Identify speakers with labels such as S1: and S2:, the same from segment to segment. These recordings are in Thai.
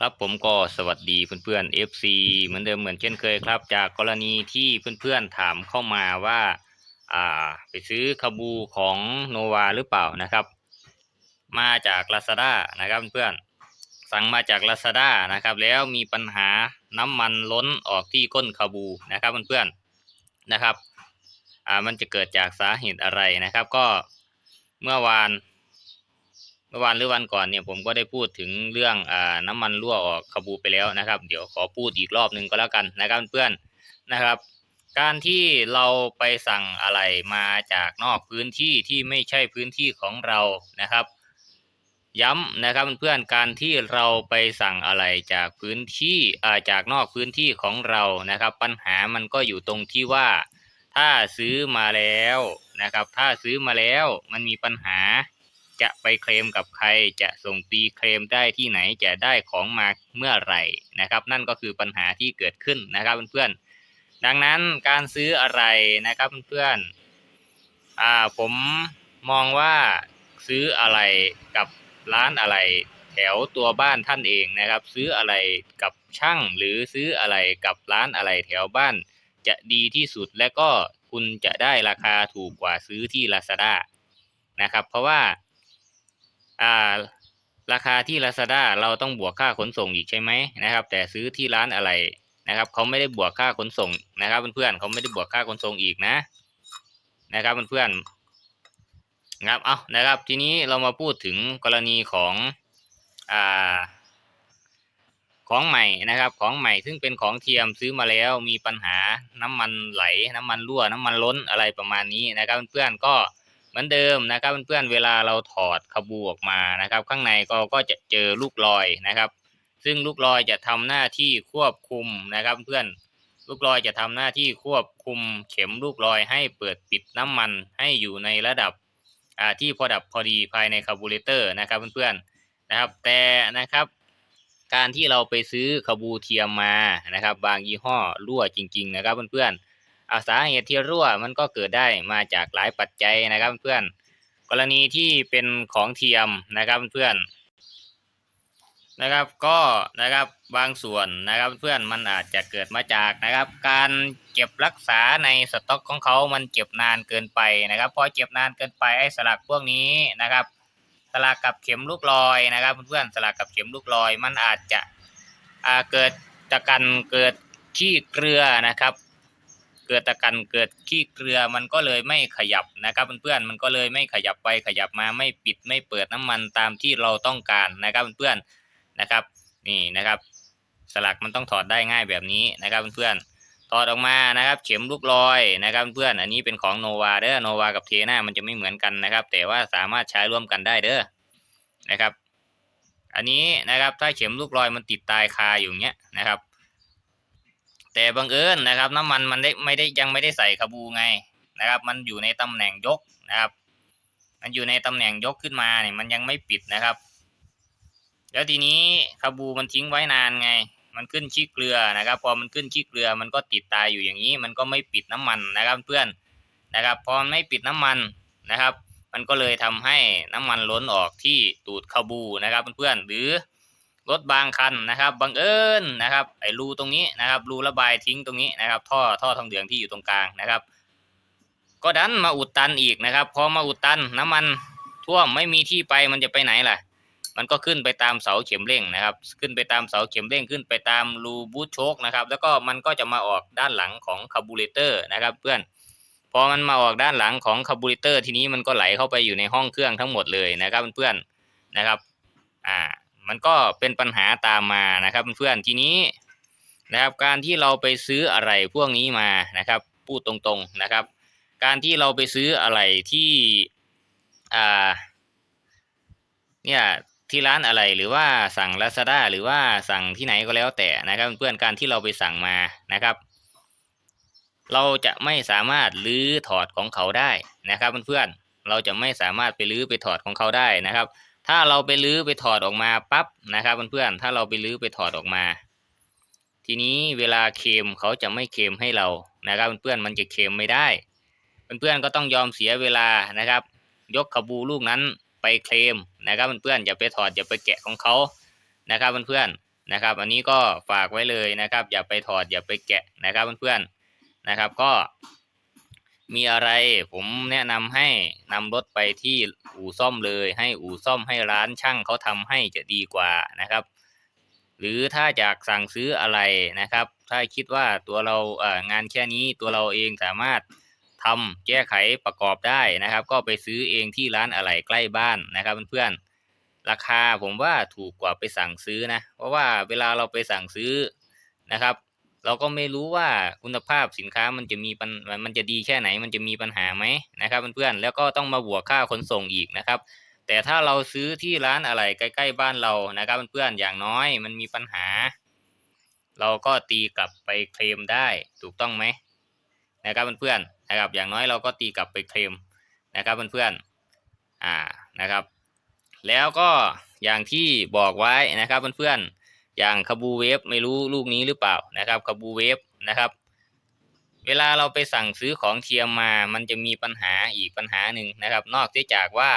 S1: ครับผมก็สวัสดีเพื่อนๆ FC เหมือนเดิมเหมือนเช่นเคยครับ จากกรณีที่เพื่อนๆถามเข้ามาว่าอ่าไปซื้อคาบูของโนวาหรือเปล่านะครับ มาจาก Lazada นะครับเพื่อนๆสั่งมาจาก Lazada นะครับ แล้วมีปัญหาน้ำมันล้นออกที่ก้นคาบูนะครับเพื่อนๆนะครับอ่ามันจะเกิดจากสาเหตุอะไรนะครับ ก็เมื่อวาน มื่อวานหรือวันก่อนเนี่ยผมก็ได้พูดถึงเรื่องอ่าน้ำมันรั่วออกคาบูไปแล้วนะครับ เดี๋ยวขอพูดอีกรอบหนึ่งก็แล้วกันนะครับเพื่อนนะครับ การที่เราไปสั่งอะไรมาจากนอกพื้นที่ที่ไม่ใช่พื้นที่ของเรานะครับ ย้ำนะครับเพื่อนการที่เราไปสั่งอะไรจากพื้นที่อ่าจากนอกพื้นที่ของเรานะครับ ปัญหามันก็อยู่ตรงที่ว่า ถ้าซื้อมาแล้วนะครับ ถ้าซื้อมาแล้วมันมีปัญหา จะไปเคลมกับใคร จะส่งตีเคลมได้ที่ไหนจะได้ของมาเมื่อไหร่นะครับ นั่นก็คือปัญหาที่เกิดขึ้นนะครับเพื่อนๆดังนั้นการซื้ออะไรนะครับเพื่อนๆอ่าผมมองว่าซื้ออะไรกับร้านอะไรแถวตัวบ้านท่านเองนะครับ ซื้ออะไรกับช่างหรือซื้ออะไรกับร้านอะไรแถวบ้าน จะดีที่สุดและก็คุณจะได้ราคาถูกกว่าซื้อที่ Lazada นะครับ เพราะว่า อ่า ราคาที่ Lazada เราต้องบวกค่าขนส่งอีกใช่ไหมนะครับ แต่ซื้อที่ร้านอะไรนะครับเขาไม่ได้บวกค่าขนส่งนะครับเพื่อนๆเขาไม่ได้บวกค่าขนส่งอีกนะ นะครับเพื่อนๆนะครับเอานะครับ ทีนี้เรามาพูดถึงกรณีของอ่าของใหม่นะครับ ของใหม่ซึ่งเป็นของเทียมซื้อมาแล้วมีปัญหาน้ำมันไหล น้ำมันรั่วน้ำมันล้นอะไรประมาณนี้นะครับ เพื่อนๆก็ มือนเดิมนะครับเพื่อนๆเวลาเราถอดขบูออกมานะครับ ข้างในก็ก็จะเจอลูกลอยนะครับ ซึ่งลูกลอยจะทำหน้าที่ควบคุมนะครับ เพื่อนลูกลอยจะทำหน้าที่ควบคุมเข็มลูกลอยให้เปิดปิดน้ำมันให้อยู่ในระดับที่พอดับพอดีภายในคาร์บูเรเตอร์นะครับเพื่อนๆนะครับ แต่นะครับการที่เราไปซื้อขบูเทียมมานะครับ บางยี่ห้อรั่วจริง ๆ นะครับเพื่อนๆ อาสาเหตุที่รั่วมันก็เกิดได้มาจากหลายปัจจัยนะครับเพื่อนกรณีที่เป็นของเทียมนะครับเพื่อนนะครับก็นะครับบางส่วนนะครับเพื่อนมันอาจจะเกิดมาจากนะครับ การเก็บรักษาในสต็อกของเขามันเก็บนานเกินไปนะครับ พอเก็บนานเกินไปไอ้สลักพวกนี้นะครับ สลักกับเข็มลูกลอยนะครับ เพื่อนสลักกับเข็มลูกลอย มันอาจจะเกิดตะกันเกิดขี้เกลือนะครับ เกิดตะกันเกิดขี้เกลือมันก็เลยไม่ขยับนะครับเพื่อนๆมันก็เลยไม่ขยับไปขยับมาไม่ปิดไม่เปิดน้ำมันตามที่เราต้องการนะครับเพื่อนๆนะครับนี่นะครับ สลักมันต้องถอดได้ง่ายแบบนี้นะครับเพื่อนๆถอดออกมานะครับเข็มลูกลอยนะครับเพื่อนอันนี้เป็นของโนวาเด้อโนวากับเทน่ามันจะไม่เหมือนกันนะครับ แต่ว่าสามารถใช้ร่วมกันได้เด้อนะครับ อันนี้นะครับถ้าเข็มลูกลอยมันติดตายคาอยู่เงี้ยนะครับ แต่บังเอิญนะครับ น้ำมันมันได้ไม่ได้ยังไม่ได้ใส่ขบูไงนะครับ มันอยู่ในตำแหน่งยกนะครับ มันอยู่ในตำแหน่งยกขึ้นมาเนี่ยมันยังไม่ปิดนะครับ แล้วทีนี้ขบูมันทิ้งไว้นานไง มันขึ้นชี้เกลือนะครับ พอมันขึ้นชี้เกลือมันก็ติดตายอยู่อย่างนี้ มันก็ไม่ปิดน้ำมันนะครับเพื่อนนะครับพอไม่ปิดน้ำมันนะครับ มันก็เลยทำให้น้ำมันล้นออกที่ตูดขบูนะครับเพื่อนๆหรือ รถบางคันนะครับบังเอิญนะครับไอ้รูตรงนี้นะครับรูระบายทิ้งตรงนี้นะครับ ท่อท่อทองเหลืองที่อยู่ตรงกลางนะครับ ก็ดันมาอุดตันอีกนะครับพอมาอุดตันน้ำมันท่วมไม่มีที่ไปมันจะไปไหนล่ะ มันก็ขึ้นไปตามเสาเข็มเร่งนะครับ ขึ้นไปตามเสาเข็มเร่งขึ้นไปตามรูบูทโชคนะครับ แล้วก็มันก็จะมาออกด้านหลังของคาบูเรเตอร์นะครับ เพื่อนพอมันมาออกด้านหลังของคาบูเรเตอร์ทีนี้มันก็ไหลเข้าไปอยู่ในห้องเครื่องทั้งหมดเลยนะครับเพื่อนนะครับ อ่า มันก็เป็นปัญหาตามมานะครับเพื่อนทีนี้นะครับการที่เราไปซื้ออะไรพวกนี้มานะครับ พูดตรงๆนะครับ การที่เราไปซื้ออะไรที่อ่าเนี่ยที่ร้านอะไรหรือว่าสั่ง Lazada หรือว่าสั่งที่ไหนก็แล้วแต่นะครับเพื่อนการที่เราไปสั่งมานะครับ เราจะไม่สามารถลื้อถอดของเขาได้นะครับเพื่อนเราจะไม่สามารถไปลื้อไปถอดของเขาได้นะครับ ถ้าเราไปลื้อไปถอดออกมาปั๊บนะครับเพื่อนๆถ้าเราไปลื้อไปถอดออกมา ทีนี้เวลาเคลมเขาจะไม่เคลมให้เรานะครับเพื่อนๆมันจะเคลมไม่ได้ เพื่อนๆก็ต้องยอมเสียเวลานะครับ ยกขบูลูกนั้นไปเคลมนะครับเพื่อนๆอย่าไปถอดอย่าไปแกะของเขานะครับเพื่อนนะครับ อันนี้ก็ฝากไว้เลยนะครับ อย่าไปถอดอย่าไปแกะนะครับเพื่อนๆนะครับ ก็ มีอะไร ผมแนะนำให้นำรถไปที่อู่ซ่อมเลย ให้อู่ซ่อมให้ร้านช่างเขาทำให้จะดีกว่านะครับ หรือถ้าอยากสั่งซื้ออะไรนะครับ ถ้าคิดว่าตัวเราเอ่องานแค่นี้ตัวเราเองสามารถทำแก้ไขประกอบได้นะครับ ก็ไปซื้อเองที่ร้านอะไหล่ใกล้บ้านนะครับเพื่อนๆราคาผมว่าถูกกว่าไปสั่งซื้อนะ เพราะว่าเวลาเราไปสั่งซื้อนะครับ เราก็ไม่รู้ว่าคุณภาพสินค้ามันจะมีปัญมันจะดีแค่ไหน มันจะมีปัญหาไหมนะครับเพื่อนๆแล้วก็ต้องมาบวกค่าขนส่งอีกนะครับ แต่ถ้าเราซื้อที่ร้านอะไรใกล้ๆบ้านเรานะครับเพื่อนๆอย่างน้อยมันมีปัญหา เราก็ตีกลับไปเคลมได้ถูกต้องไหมนะครับเพื่อนๆนะครับ อย่างน้อยเราก็ตีกลับไปเคลมนะครับเพื่อนๆอ่านะครับ แล้วก็อย่างที่บอกไว้นะครับเพื่อนๆ อย่างคาบูเวฟไม่รู้ลูกนี้หรือเปล่านะครับคาบูเวฟนะครับ เวลาเราไปสั่งซื้อของเทียมมา มันจะมีปัญหาอีกปัญหาหนึ่งนะครับ นอกจากว่า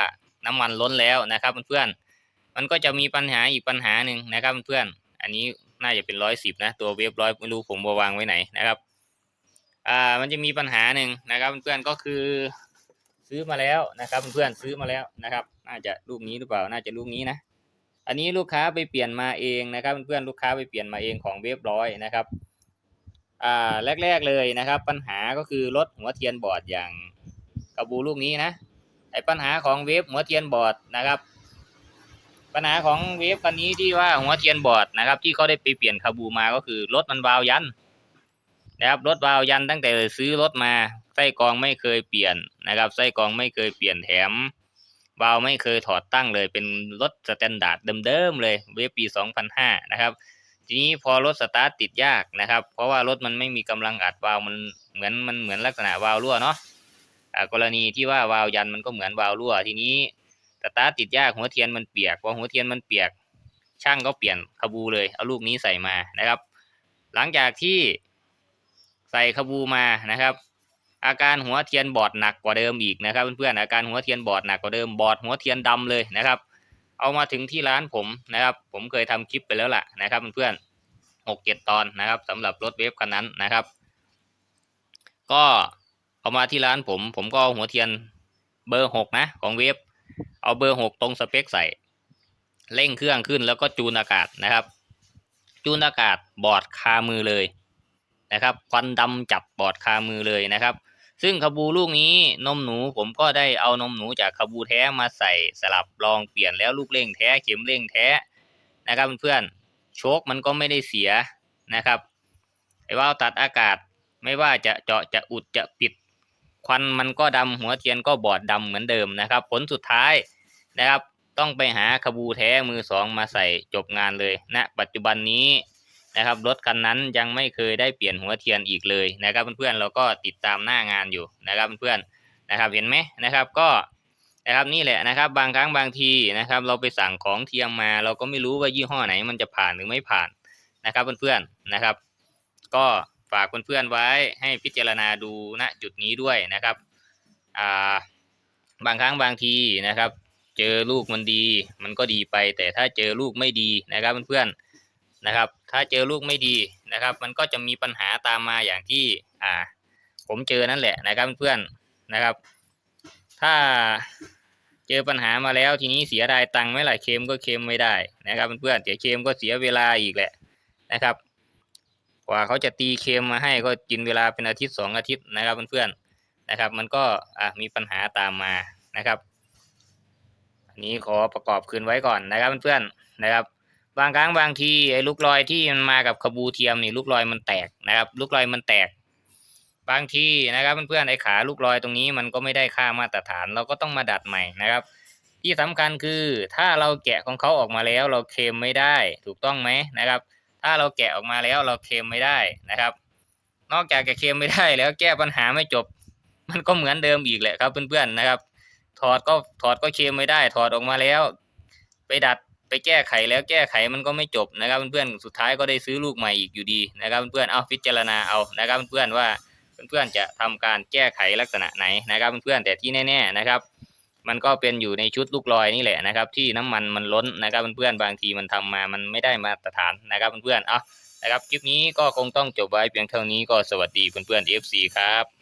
S1: น้ำมันล้นแล้วนะครับเพื่อนๆมันก็จะมีปัญหาอีกปัญหาหนึ่งนะครับเพื่อนๆอันนี้น่าจะเป็นร้อยสิบนะตัวเวฟร้อยไม่รู้ผมวางไว้ไหนนะครับอ่ามันจะมีปัญหาหนึ่งนะครับเพื่อนๆก็คือซื้อมาแล้วนะครับเพื่อนๆซื้อมาแล้วนะครับ น่าจะลูกนี้หรือเปล่าน่าจะลูกนี้นะ อันนี้ลูกค้าไปเปลี่ยนมาเองนะครับเพื่อนๆลูกค้าไปเปลี่ยนมาเองของเวฟร้อยนะครับอ่าแรก ๆเลยนะครับ ปัญหาก็คือรถหัวเทียนบอร์ดอย่างกระบูลูกนี้นะไอ้ปัญหาของเวฟหัวเทียนบอร์ดนะครับ ปัญหาของเวฟคันนี้ที่ว่าหัวเทียนบอร์ดนะครับ ที่เขาได้ไปเปลี่ยนคาบูมาก็คือรถมันวาวยันนะครับรถวาวยันตั้งแต่ซื้อรถมาไส้กรองไม่เคยเปลี่ยนนะครับไส้กรองไม่เคยเปลี่ยนแถม วาล์วไม่เคยถอดตั้งเลย เป็นรถสแตนดาร์ดเดิมๆเลยเวฟปี 2005 นะครับ ทีนี้พอรถสตาร์ทติดยากนะครับ เพราะว่ารถมันไม่มีกำลังอัดวาล์วมันเหมือนมันเหมือนลักษณะวาล์วรั่วเนาะกรณีที่ว่าวาล์วยันมันก็เหมือนวาล์วรั่ว ทีนี้สตาร์ทติดยากหัวเทียนมันเปียกพอหัวเทียนมันเปียก ช่างก็เปลี่ยนคาบูเลยเอาลูกนี้ใส่มานะครับ หลังจากที่ใส่คาบูมานะครับ อาการหัวเทียนบอดหนักกว่าเดิมอีกนะครับเพื่อนๆอาการหัวเทียนบอดหนักกว่าเดิมบอดหัวเทียนดำเลยนะครับ เอามาถึงที่ร้านผมนะครับ ผมเคยทำคลิปไปแล้วล่ะนะครับเพื่อนๆหกเจ็ดตอนนะครับสำหรับรถเวฟคันนั้นนะครับ ก็เอามาที่ร้านผม ผมก็หัวเทียนเบอร์หกนะ ของเวฟเอาเบอร์หกตรงสเปคใส่เร่งเครื่องขึ้นแล้วก็จูนอากาศนะครับ จูนอากาศบอดคามือเลยนะครับควันดำจับบอดคามือเลยนะครับ ซึ่งคาบูลูกนี้นมหนูผมก็ได้เอานมหนูจากคาบูแท้มาใส่สลับลองเปลี่ยนแล้วลูกเร่งแท้เข็มเร่งแท้นะครับเพื่อนๆโชคมันก็ไม่ได้เสียนะครับไอ้ว่าวตัดอากาศไม่ว่าจะเจาะจะอุดจะปิดควันมันก็ดำหัวเทียนก็บอดดำเหมือนเดิมนะครับ ผลสุดท้ายนะครับ ต้องไปหาคาบูแท้มือสองมาใส่จบงานเลยณนะปัจจุบันนี้ นะครับรถคันนั้นยังไม่เคยได้เปลี่ยนหัวเทียนอีกเลยนะครับเพื่อนๆเราก็ติดตามหน้างานอยู่นะครับเพื่อนๆนะครับเห็นไหมนะครับก็นะครับนี่แหละนะครับบางครั้งบางทีนะครับ เราไปสั่งของเทียมมา เราก็ไม่รู้ว่ายี่ห้อไหนมันจะผ่านหรือไม่ผ่านนะครับเพื่อนๆนะครับ ก็ฝากเพื่อนๆไว้ให้พิจารณาดูณจุดนี้ด้วยนะครับอ่าบางครั้งบางทีนะครับ เจอลูกมันดี มันก็ดีไป แต่ถ้าเจอลูกไม่ดีนะครับเพื่อนๆนะครับ ถ้าเจอลูกไม่ดีนะครับ มันก็จะมีปัญหาตามมาอย่างที่อ่า ผมเจอนั่นแหละนะครับเพื่อนนะครับ ถ้าเจอปัญหามาแล้วทีนี้เสียดายตังค์ไม่หลายเคลมก็เคลมไม่ได้นะครับเพื่อนเสียเคลมก็เสียเวลาอีกแหละนะครับ กว่าเขาจะตีเคลมมาให้ก็กินเวลาเป็นอาทิตย์สองอาทิตย์นะครับเพื่อนๆนะครับ มันก็อะมีปัญหาตามมานะครับ อันนี้ขอประกอบคืนไว้ก่อนนะครับเพื่อนๆนะครับ บางครั้งบางทีไอ้ลูกลอยที่มันมากับขบูเทียมนี่ลูกลอยมันแตกนะครับ ลูกลอยมันแตก บางทีนะครับเพื่อนๆไอ้ขาลูกลอยตรงนี้มันก็ไม่ได้ค่ามาตรฐาน เราก็ต้องมาดัดใหม่นะครับ ที่สำคัญคือถ้าเราแกะของเขาออกมาแล้วเราเคลมไม่ได้ ถูกต้องไหมนะครับ ถ้าเราแกะออกมาแล้วเราเคลมไม่ได้นะครับ นอกจากจะเคลมไม่ได้แล้วแก้ปัญหาไม่จบ มันก็เหมือนเดิมอีกแหละครับเพื่อนๆนะครับ ถอดก็ถอดก็เคลมไม่ได้ ถอดออกมาแล้ว ไปดัด ไปแก้ไขแล้วแก้ไขมันก็ไม่จบนะครับเพื่อนๆสุดท้ายก็ได้ซื้อลูกใหม่อีกอยู่ดีนะครับเพื่อนๆเอาพิจารณาเอานะครับเพื่อนๆว่าเพื่อนๆจะทำการแก้ไขลักษณะไหนนะครับเพื่อนๆแต่ที่แน่ๆนะครับมันก็เป็นอยู่ในชุดลูกลอยนี่แหละนะครับ ที่น้ำมันมันล้นนะครับเพื่อนๆบางทีมันทำมามันไม่ได้มาตรฐานนะครับเพื่อนๆเอานะครับคลิปนี้ก็คงต้องจบไว้เพียงเท่านี้ก็สวัสดีเพื่อนๆ FC ครับ